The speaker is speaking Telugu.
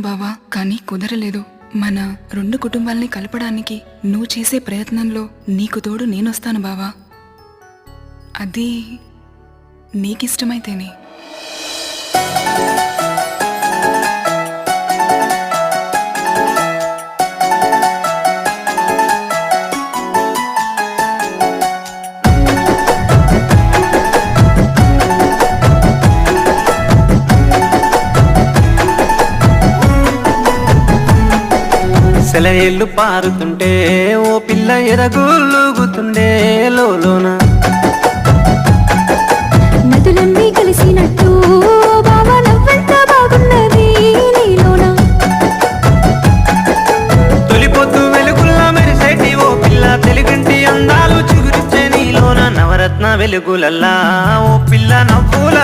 బావా కానీ కుదరలేదు. మన రెండు కుటుంబాల్ని కలపడానికి నువ్వు చేసే ప్రయత్నంలో నీకు తోడు నేనొస్తాను బావా. అది నీకిష్టమైతేనే. సెలయేళ్ళు పారుతుంటే ఓ పిల్ల ఎరగులుగుతుండే లోన నదులన్నీ కలిసినట్టు వెలుగులల్లా ఓ పిల్ల నవ్వుల